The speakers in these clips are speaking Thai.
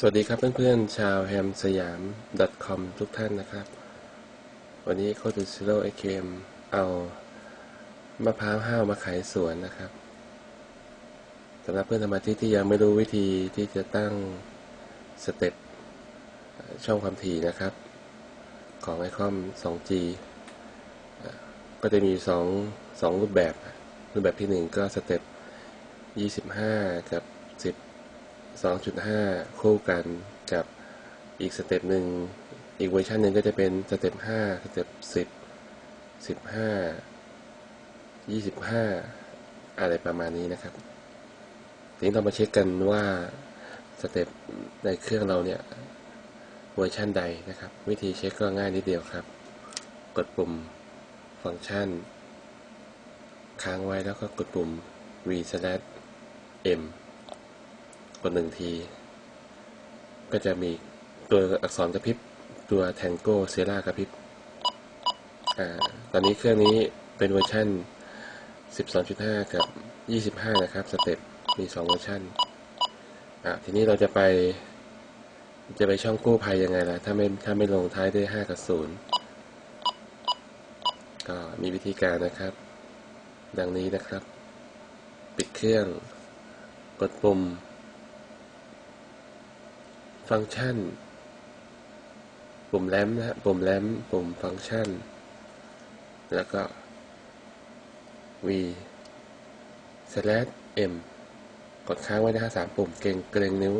สวัสดีครับเพื่อนๆ ชาวแฮมสยาม .com ทุกท่านนะครับ วันนี้โคดูซิโร่ไอเคมเอามะพร้าวห้าวมาขายสวนนะครับสำหรับเพื่อนสมาธิที่ยังไม่รู้วิธีที่จะตั้งสเต็ปช่องความถี่นะครับ ของไอคอม 2G ก็จะมีสองสองรูปแบบ รูปแบบที่หนึ่งก็สเต็ป 25 กับ 10 2.5 คู่กันกับอีกสเต็ปหนึ่งอีกเวอร์ชันหนึ่งก็จะเป็นสเต็ป5สเต็ป10 15 25 อะไรประมาณนี้นะครับทีนี้เรามาเช็คกันว่าสเต็ปในเครื่องเราเนี่ยเวอร์ชันใดนะครับ วิธีเช็คก็ง่ายนิดเดียวครับ กดปุ่มฟังก์ชัน ค้างไว้แล้วก็กดปุ่ม v m ดหนึ่งที ก็จะมีตัวอักษรกระพริบ ตัว Tango Sierra กระพริบ อ่า ตอนนี้เครื่องนี้เป็นเวอร์ชัน12.5 กับ 25 นะครับ สเต็ป มี 2 เวอร์ชันอ่าทีนี้เราจะไป จะไปช่องกู้ภัยยังไงล่ะ ถ้าไม่ถ้าไม่ลงท้ายด้วย 5 กับ 0 ก็มีวิธีการนะครับ ดังนี้นะครับ ปิดเครื่อง กดปุ่ม ฟังก์ชัน ปุ่มแรมนะปุ่มแรมปุ่มฟังก์ชัน แล้วก็ v slash m กดค้างไว้นะฮะสามปุ่มเกรงเกรงนิ้ว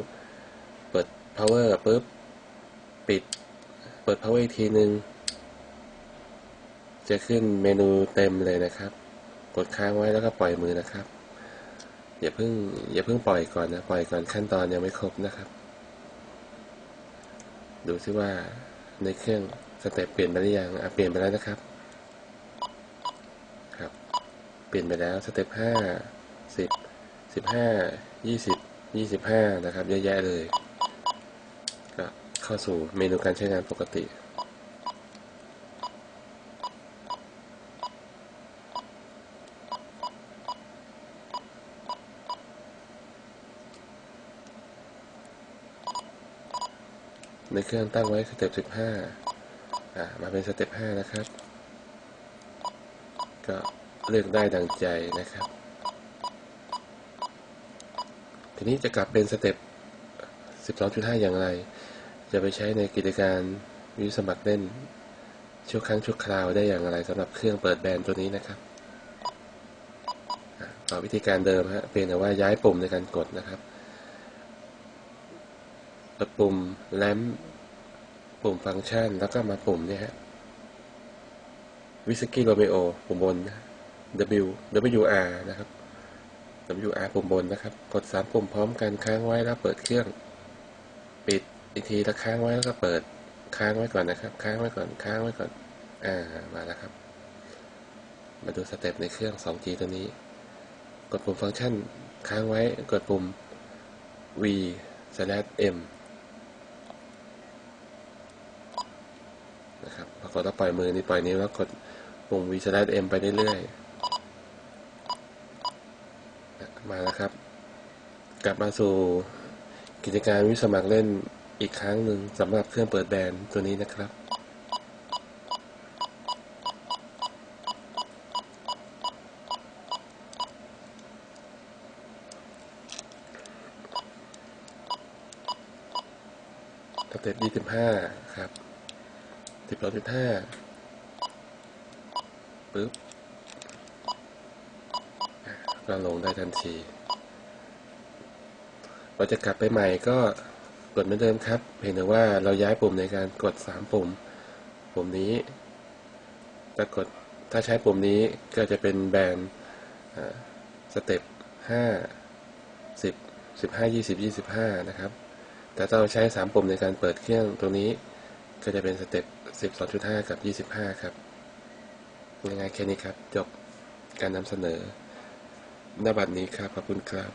เปิด power ปุ๊บ ปิด เปิด power อีกทีหนึ่งจะขึ้นเมนูเต็มเลยนะครับ กดค้างไว้แล้วก็ปล่อยมือนะครับ อย่าเพิ่งอย่าเพิ่งปล่อยก่อนนะ ปล่อยก่อนขั้นตอนยังไม่ครบนะครับ ดูซิว่าในเครื่องสเต็ปเปลี่ยนไปหรือยังอะเปลี่ยนไปแล้วนะครับ ครับ เปลี่ยนไปแล้วสเต็ปห้าสิบสิบห้ายี่สิบยี่สิบห้านะครับเยอะแยะเลยก็เข้าสู่เมนูการใช้งานปกติ ในเครื่องตั้งไว้สเต็ปสิบห้าอ่ามาเป็นสเต็ปห้านะครับ ก็เลือกได้ดังใจนะครับ ทีนี้จะกลับเป็นสเต็ปสิบสองจุดห้าอย่างไร จะไปใช้ในกิจการวิสมัครเล่นชั่วครั้งชั่วคราวได้อย่างไรสำหรับเครื่องเปิดแบนตัวนี้นะครับต่อวิธีการเดิมฮะเพียงแต่ว่าย้ายปุ่มในการกดนะครับ ปุ่มแลมปุ่มฟังก์ชัน แล้วก็มาปุ่มเนี่ยฮะวิสกี้โรเมโอปุ่มบน W W R นะครับ W R ปุ่มบนนะครับ กดสามปุ่มพร้อมกันค้างไว้แล้วเปิดเครื่อง ปิดอีกทีแล้วค้างไว้แล้วก็เปิดค้างไว้ก่อนนะครับ ค้างไว้ก่อนค้างไว้ก่อนอ่ามาแล้วครับ มาดูสเต็ปในเครื่อง 2G ตัวนี้ กดปุ่มฟังก์ชันค้างไว้กดปุ่ม V slash M นะครับพอกดแล้วปล่อยมือนี่ปล่อยนิ้วแล้วกดปุ่ม V slash M ไปเรื่อยๆมาแล้วครับ กลับมาสู่กิจการวิสมัครเล่นอีกครั้งหนึ่งสำหรับเครื่องเปิดแบนตัวนี้นะครับสเต็ป25ครับ สิบสองจุดห้าปึ๊บก็ลงได้ทันที เราจะกลับไปใหม่ก็กดเหมือนเดิมครับ เพียงแต่ว่าเราย้ายปุ่มในการกดสามปุ่ม ปุ่มนี้ถ้ากดถ้าใช้ปุ่มนี้ก็จะเป็นแบนสเต็ปห้าสิบสิบห้ายี่สิบยี่สิบห้านะครับ แต่ถ้าเราใช้สามปุ่มในการเปิดเครื่องตัวนี้ก็จะเป็นสเต็ป สิบสองจุดห้ากับยี่สิบห้าครับยังไงแค่นี้ครับ จบการนำเสนอหน้าบัตรนี้ครับ ขอบคุณครับ